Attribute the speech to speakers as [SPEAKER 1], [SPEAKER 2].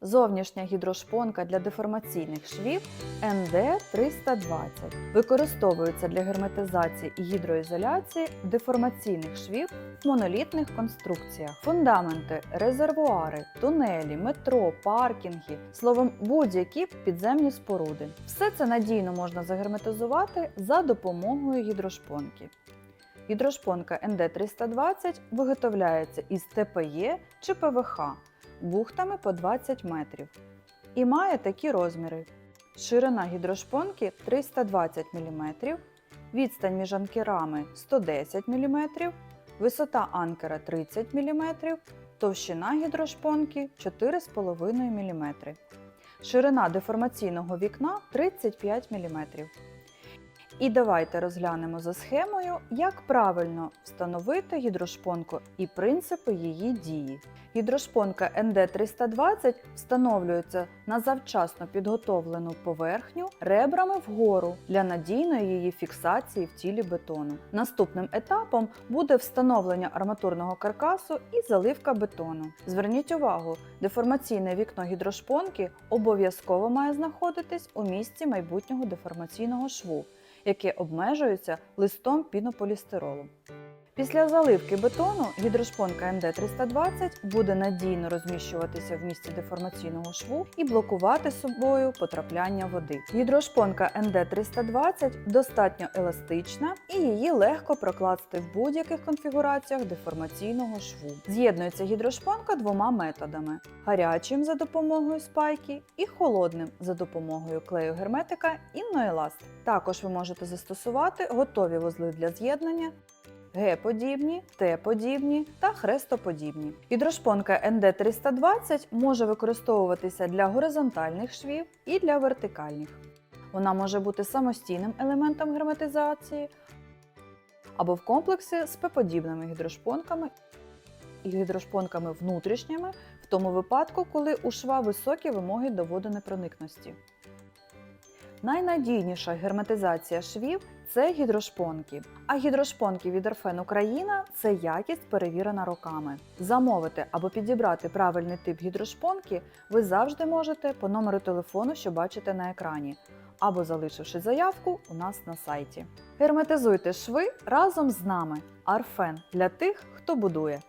[SPEAKER 1] Зовнішня гідрошпонка для деформаційних швів ND320 використовується для герметизації і гідроізоляції деформаційних швів в монолітних конструкціях. Фундаменти, резервуари, тунелі, метро, паркінги, словом, будь-які підземні споруди. Все це надійно можна загерметизувати за допомогою гідрошпонки. Гідрошпонка ND320 виготовляється із ТПЄ чи ПВХ бухтами по 20 метрів і має такі розміри. Ширина гідрошпонки 320 мм, відстань між анкерами 110 мм, висота анкера 30 мм, товщина гідрошпонки 4,5 мм. Ширина деформаційного вікна 35 мм. І давайте розглянемо за схемою, як правильно встановити гідрошпонку і принципи її дії. Гідрошпонка ND320 встановлюється на завчасно підготовлену поверхню ребрами вгору для надійної її фіксації в тілі бетону. Наступним етапом буде встановлення арматурного каркасу і заливка бетону. Зверніть увагу, деформаційне вікно гідрошпонки обов'язково має знаходитись у місці майбутнього деформаційного шву яке обмежується листом пінополістиролу. Після заливки бетону гідрошпонка МД320 буде надійно розміщуватися в місці деформаційного шву і блокувати собою потрапляння води. Гідрошпонка МД320 достатньо еластична і її легко прокласти в будь-яких конфігураціях деформаційного шву. З'єднується гідрошпонка двома методами: гарячим за допомогою спайки і холодним за допомогою клею герметика Інноеласт. Також ви можете застосувати готові вузли для з'єднання Г-подібні, Т-подібні та хрестоподібні. Гідрошпонка ND320 може використовуватися для горизонтальних швів і для вертикальних. Вона може бути самостійним елементом герметизації або в комплексі з П-подібними гідрошпонками і гідрошпонками внутрішніми в тому випадку, коли у шва високі вимоги до водонепроникності. Найнадійніша герметизація швів це гідрошпонки. А гідрошпонки від Арфен Україна це якість перевірена роками. Замовити або підібрати правильний тип гідрошпонки ви завжди можете по номеру телефону, що бачите на екрані, або залишивши заявку у нас на сайті. Герметизуйте шви разом з нами. Арфен для тих, хто будує.